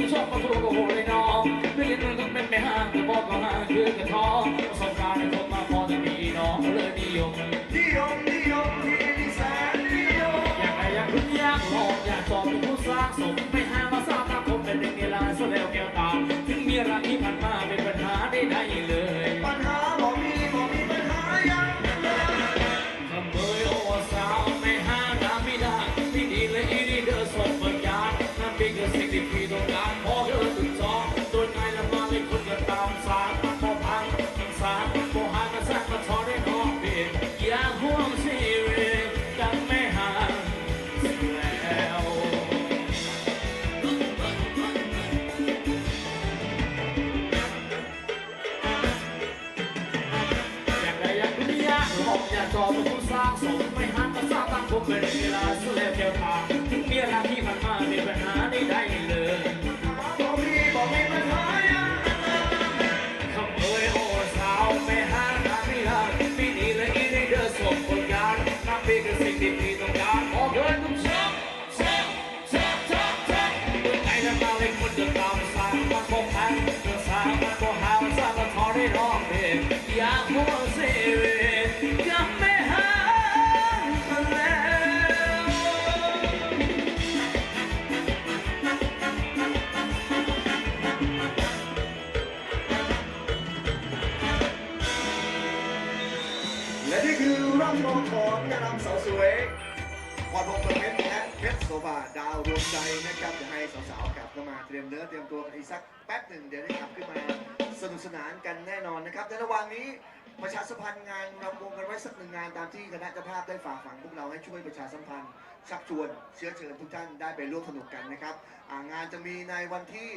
ที่ชอบมาทูกับโหเลยน้องไม่เรียนมันต้องเป็นไม่ห้างแต่พ่อกก็ห้างคือจะท้อประสบการณ์ในคนมาพอจะมีน้องเลยนิยมนิยมนิยมที่มีแสนนิยมอยากอะไรอยากพึ่งอยากลองอยากสอบเป็นผู้สร้างสมไม่ห้างมาทร้างตามผมเป็นเด็กในลายเสลียวแก้วตาถึงมีรักที่ผ่านมา อเป็นผู้สร้างสมไม่หันมาสร้างตั้งคงเป็นเวลาสุดแล้วแก้วตาถึงเวลาที่ผ่านมามีปัญหาได้ได้เลยบอกมีบอกมีปัญหาอย่างนั้นเอ่ยโอ้สาวไม่หันมาไม่หันปีนี้เลยอีนี่เดือดสมผลงานนับปีกันาวสวยกว่า6เมตรนะฮะเพชรโซฟาดาวดวงใจนะครับจะให้สาวๆกลับเข้มาเตรียมเนื้อเตรียมตัวกันอีกสักแป๊บหนึ่งเดี๋ยวได้กลับขึ้นมาสนุกสนานกันแน่นอนนะครับในระหว่างนี้ ประชาสัมพันธ์งานรำวงกันไว้สักหนึ่งงานตามที่คณะเจ้าภาพได้ฝากฝังพวกเราให้ช่วยประชาสัมพันธ์ชักชวนเชื้อเชิญทุกท่านได้ไปร่วมสนุกกันนะครับอ่างานจะมีในวันที่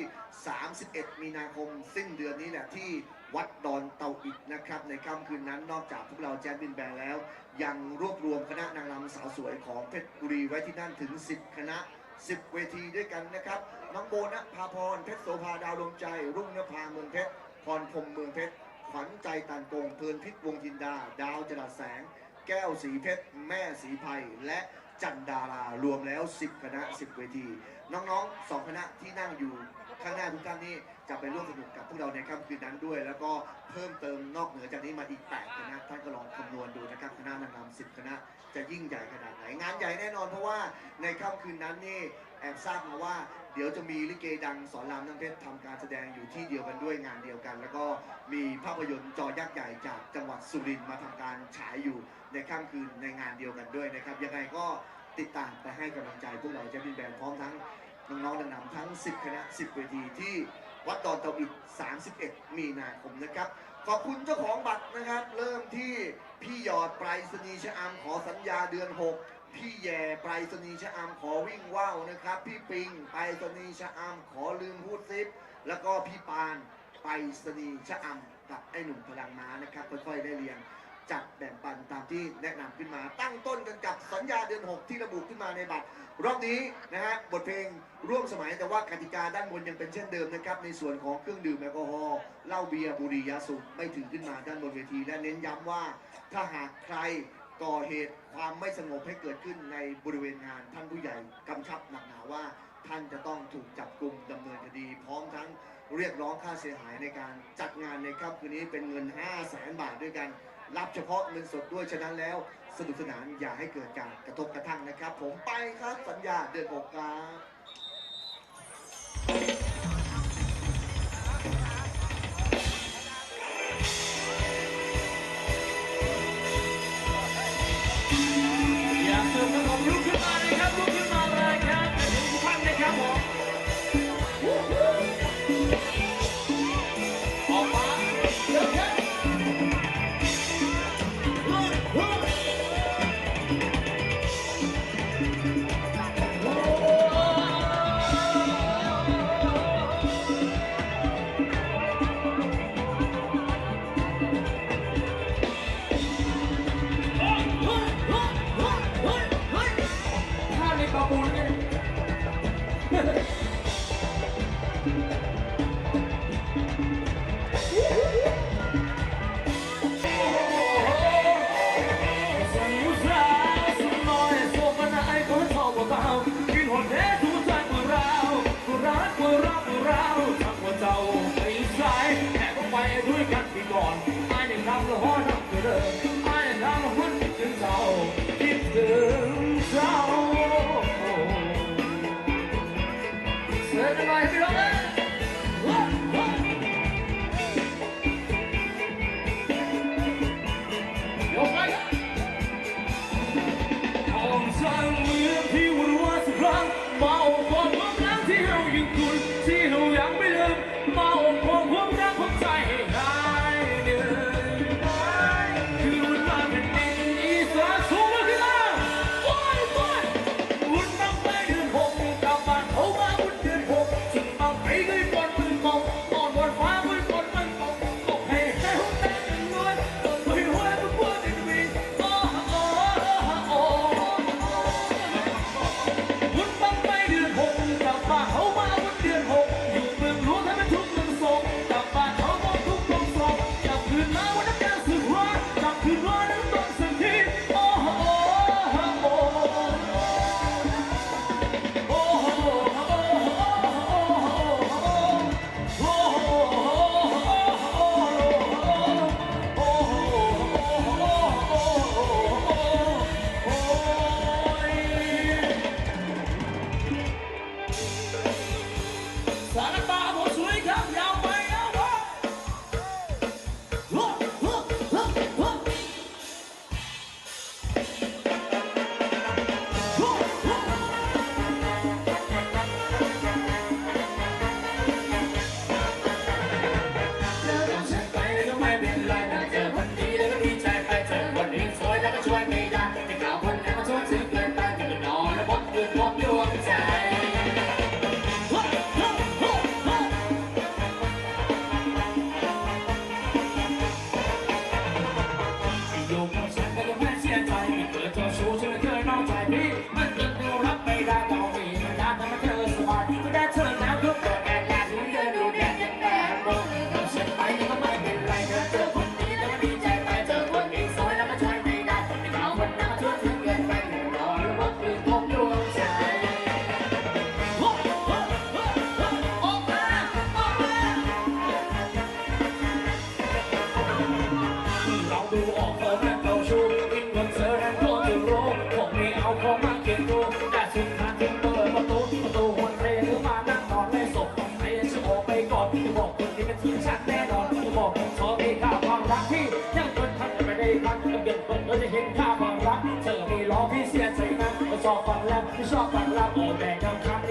31 มีนาคมสิ้นเดือนนี้แหละที่วัดดอนเตาอิดนะครับ ในค่ำคืนนั้นนอกจากพวกเราแจ๊ดบินแบงแล้ว ยังรวบรวมคณะนางรำสาวสวยของเพชรบุรีไว้ที่นั่นถึง 10 คณะ10 เวทีด้วยกันนะครับน้องโบนะพาพรเพชรโสภาดาวดวงใจ รุ่งนภาเมืองเพชรพรพรมเมืองเพชร ขวัญใจตันโปงเพลินพิษวงจินดา ดาวจรัสแสง แก้วสีเพชร แม่สีไพรและจันดารารวมแล้ว 10 คณะ 10 เวที น้องๆสองคณะที่นั่งอยู่ ข้างหน้าทุกท่านนี่จะไปร่วมสนุกกับพวกเราในค่ำคืนนั้นด้วย แล้วก็เพิ่มเติมนอกเหนือจากนี้มาอีก8คณะท่านก็ลองคำนวณดูนะครับคณะนางรำ10คณะจะยิ่งใหญ่ขนาดไหนงานใหญ่แน่นอนเพราะว่าในค่ำคืนนั้นนี่แอบทราบมาว่าเดี๋ยวจะมีลิเกดังสอนรามน้ำเพชรทำการแสดงอยู่ที่เดียวกันด้วยงานเดียวกัน แล้วก็มีภาพยนตร์จอยักษ์ใหญ่จากจังหวัดสุรินทร์มาทำการฉายอยู่ในค่ำคืนในงานเดียวกันด้วยนะครับยังไงก็ติดตามไปให้กำลังใจพวกเราจะมีแบนด์พร้อมทั้ง น้องๆนำทั้ง 10 คณะ 10 เวทีที่วัดดอนเตาอิด 31 มีนาคมนะครับ ขอบคุณเจ้าของบัตรนะครับ เริ่มที่พี่หยอดไปรษณีย์ชะอำขอสัญญาเดือน 6 พี่แย่ไปรษณีย์ชะอำขอวิ่งว่าวนะครับ พี่ปิงไปรษณีย์ชะอำขอลืมพูดซิป แล้วก็พี่ปานไปรษณีย์ชะอำกับไอ้หนุ่มพลังม้านะครับค่อยๆได้เรียง จัดแบ่งปันตามที่แนะนำขึ้นมา ตั้งต้นกันกับสัญญาเดือน 6 ที่ระบุขึ้นมาในบัตร รอบนี้นะฮะบทเพลงร่วมสมัยแต่ว่ากติกาด้านบนยังเป็นเช่นเดิมนะครับ ในส่วนของเครื่องดื่มแอลกอฮอล์เหล้าเบียร์บุหรี่ยาสูบไม่ถือขึ้นมาด้านบนเวที และเน้นย้ำว่าถ้าหากใครก่อเหตุความไม่สงบให้เกิดขึ้นในบริเวณงานท่านผู้ใหญ่กำชับหนักหนาว่าท่านจะต้องถูกจับกลุ่มดำเนินคดี พร้อมทั้งเรียกร้องค่าเสียหายในการจัดงานในค่ำคืนนี้เป็นเงิน 5 0 0แสนบาทด้วยกัน รับเฉพาะเงินสดด้วยฉะนั้นแล้วสนุกสนานอย่าให้เกิดการกระทบกระทั่งนะครับ ผมไปครับสัญญาเดือนหกครับ เธอไม่ร้องพี่เสียใจนะชอบฟังแล้วไม่ชอบฟังแล้วโอ้แบ่กัครับ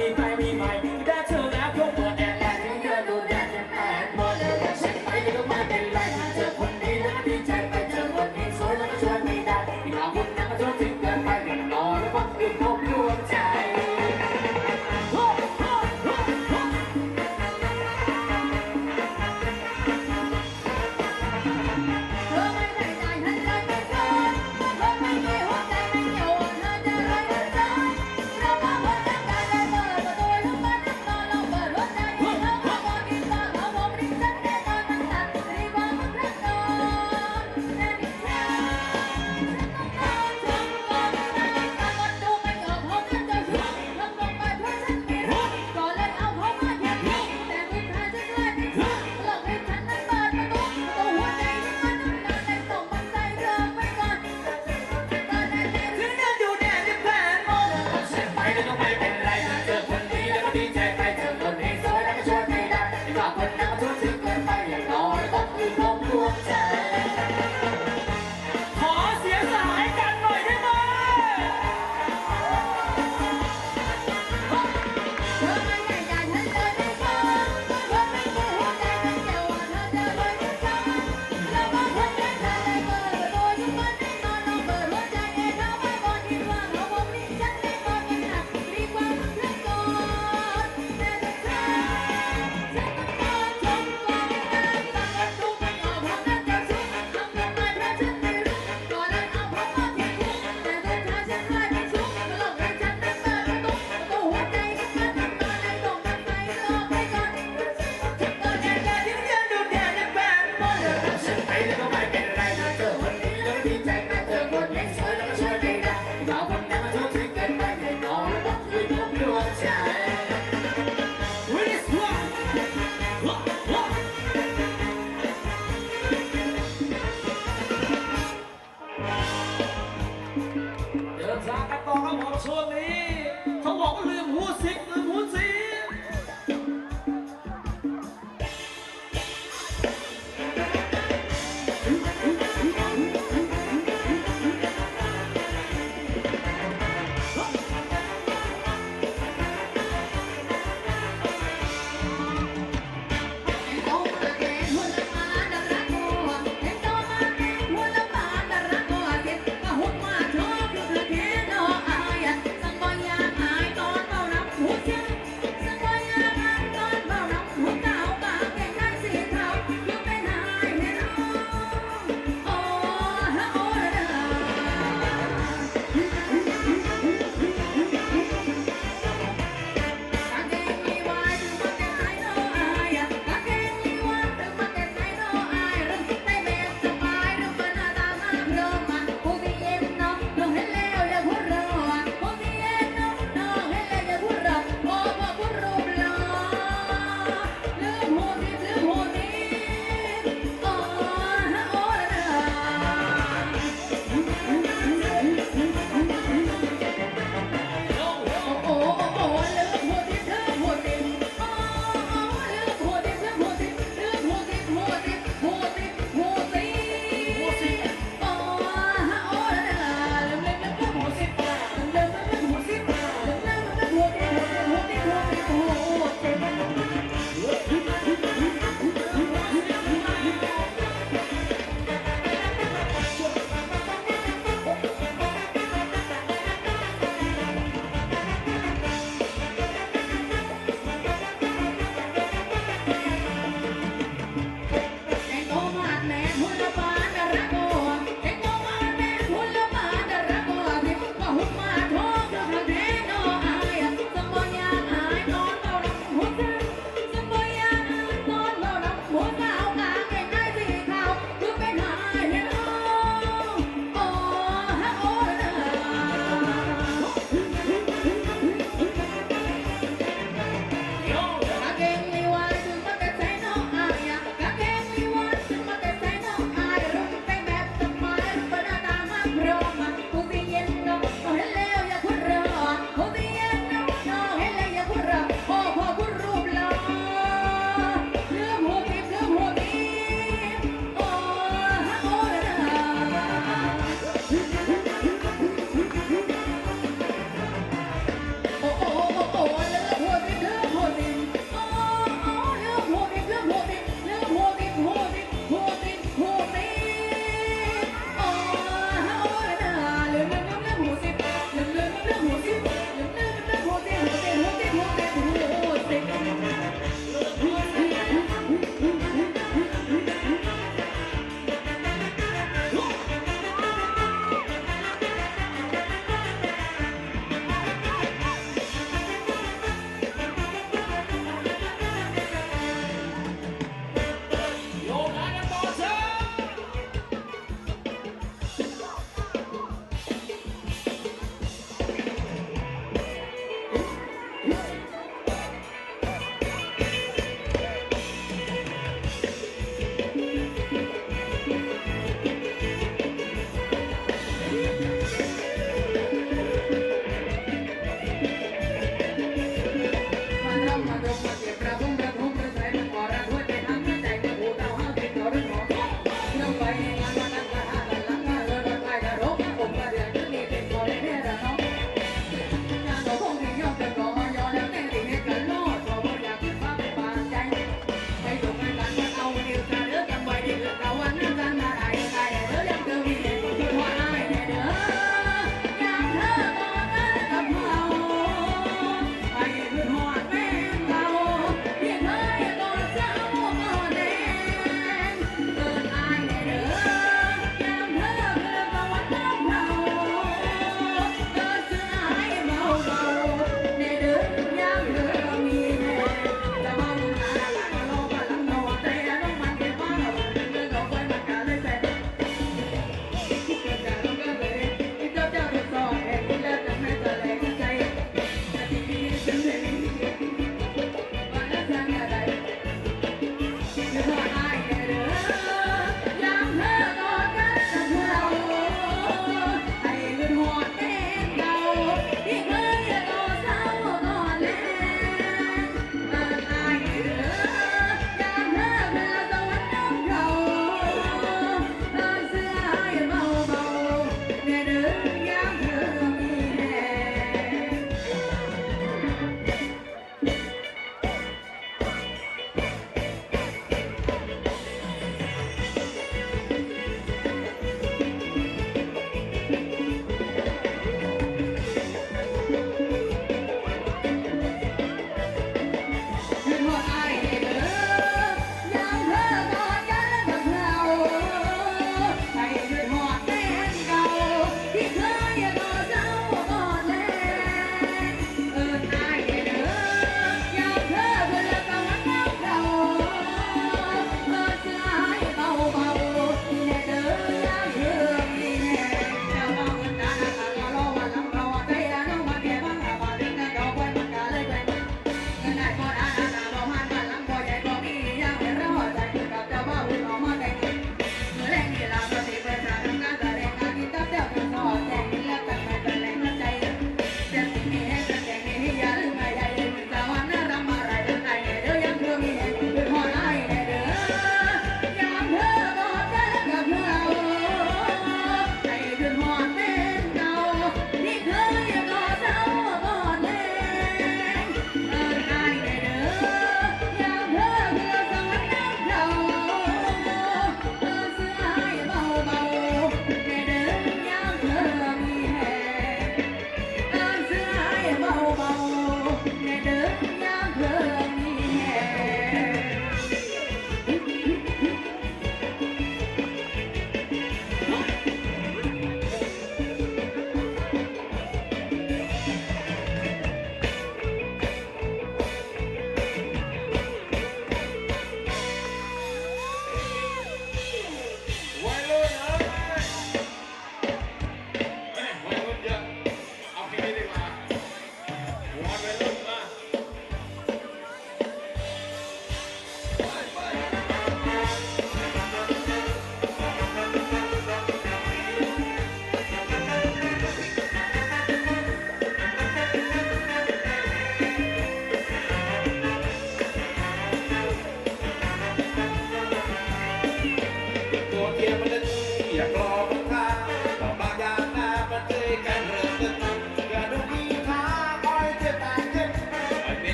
Thank you.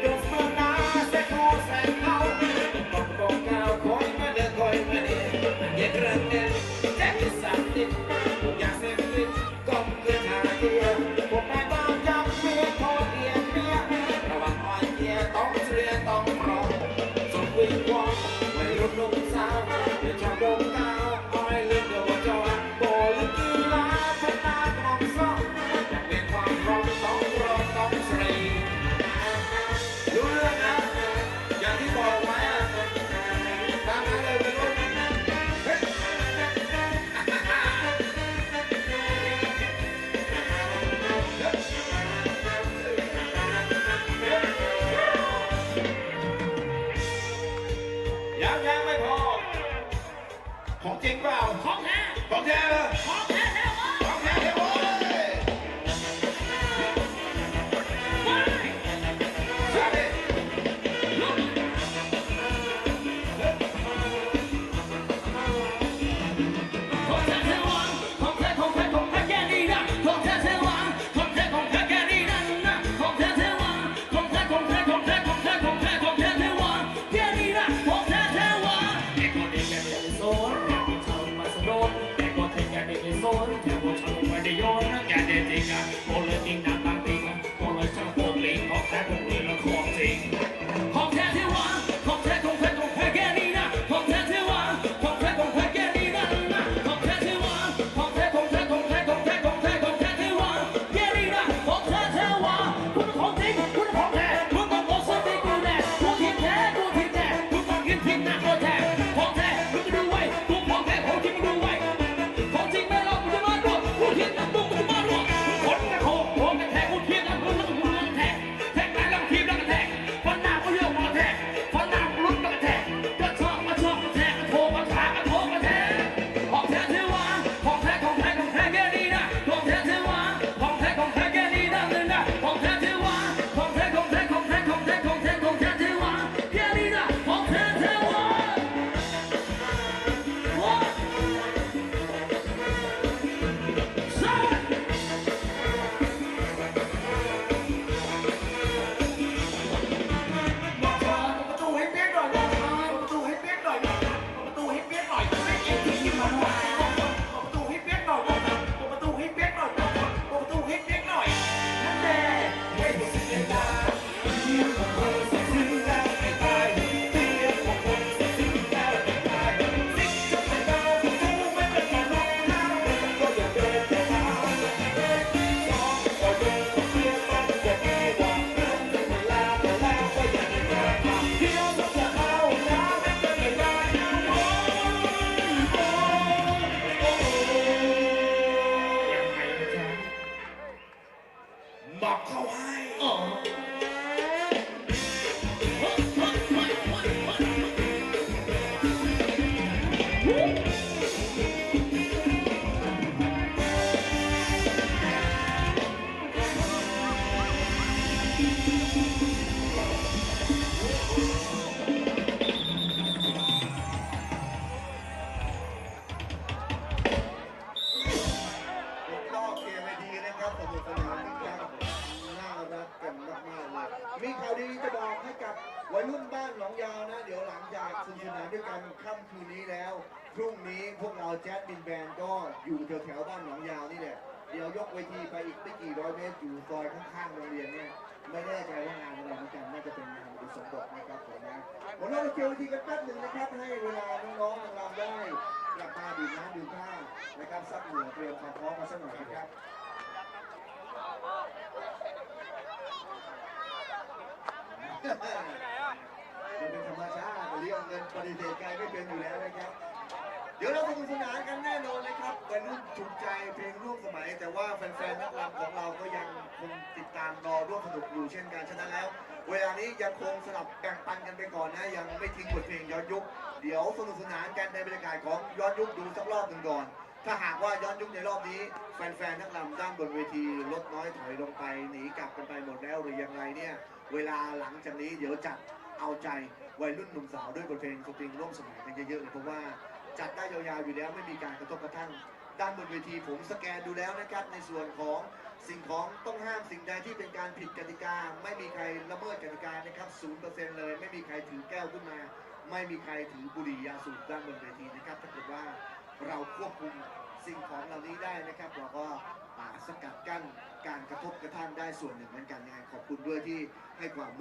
Teus maná, é จริงเปล่าของแท้ของแท้เกเวทีไปอีกไม่กี่ร้อยเมตรอยู่ซอยข้างๆโรงเรียนเนี่ยไม่แน่ใจว่างานอะไรเหมือนกันน่าจะเป็นงานอุสมบทนะครับผมนะผมเราจะเกี่ยวเวทีกันแป๊บหนึ่งนะครับ ให้เวลาน้องๆทางเราได้กลับมาดื่มน้ำดื่มท่านะครับซักเหงื่อเตรียมความพร้อมมาสักหน่อยนะครับมันเป็นธรรมชาติเรียกเงินปฏิเสธใครไม่เป็นอยู่แล้วนะครับ เดี๋ยวเราสนุกสนานกันแน่นอนนะครับวัยรุ่นถูกใจ เพลงร่วมสมัย แต่ว่าแฟนๆนักรำของเราก็ยังคงติดตามรอร่วมสนุกอยู่เช่นกันฉะนั้นแล้ว เวลานี้ยังคงสลับแบ่งปันกันไปก่อนนะ ยังไม่ทิ้งบทเพลงย้อนยุค เดี๋ยวสนุกสนานกันในบรรยากาศของย้อนยุคดูสักรอบหนึ่งก่อน ถ้าหากว่าย้อนยุคในรอบนี้ แฟนๆนักรำด้านบนเวทีลดน้อยถอยลงไปหนีกลับกันไปหมดแล้วหรือยังไงเนี่ย เวลาหลังจากนี้เดี๋ยวจัดเอาใจวัยรุ่นหนุ่มสาวด้วยบทเพลงสตริงร่วมสมัยกันเยอะๆเลยเพราะว่าจัดได้ยาวๆอยู่แล้วไม่มีการกระทบกระทั่ง ด้านบนเวทีผมสแกนดูแล้วนะครับ ในส่วนของสิ่งของต้องห้ามสิ่งใดที่เป็นการผิดกติกา ไม่มีใครละเมิดกติกานะครับศูนย์เปอร์เซ็นต์เลย ไม่มีใครถือแก้วขึ้นมา ไม่มีใครถือบุหรี่ยาสูบด้านบนเวทีนะครับถ้าเกิดว่าเราควบคุมสิ่งของเหล่านี้ได้นะครับเราก็อ่าสกัดกั้นการกระทบกระทั่งได้ส่วนหนึ่งเหมือนกันยังไงขอบคุณด้วยที่ให้ความ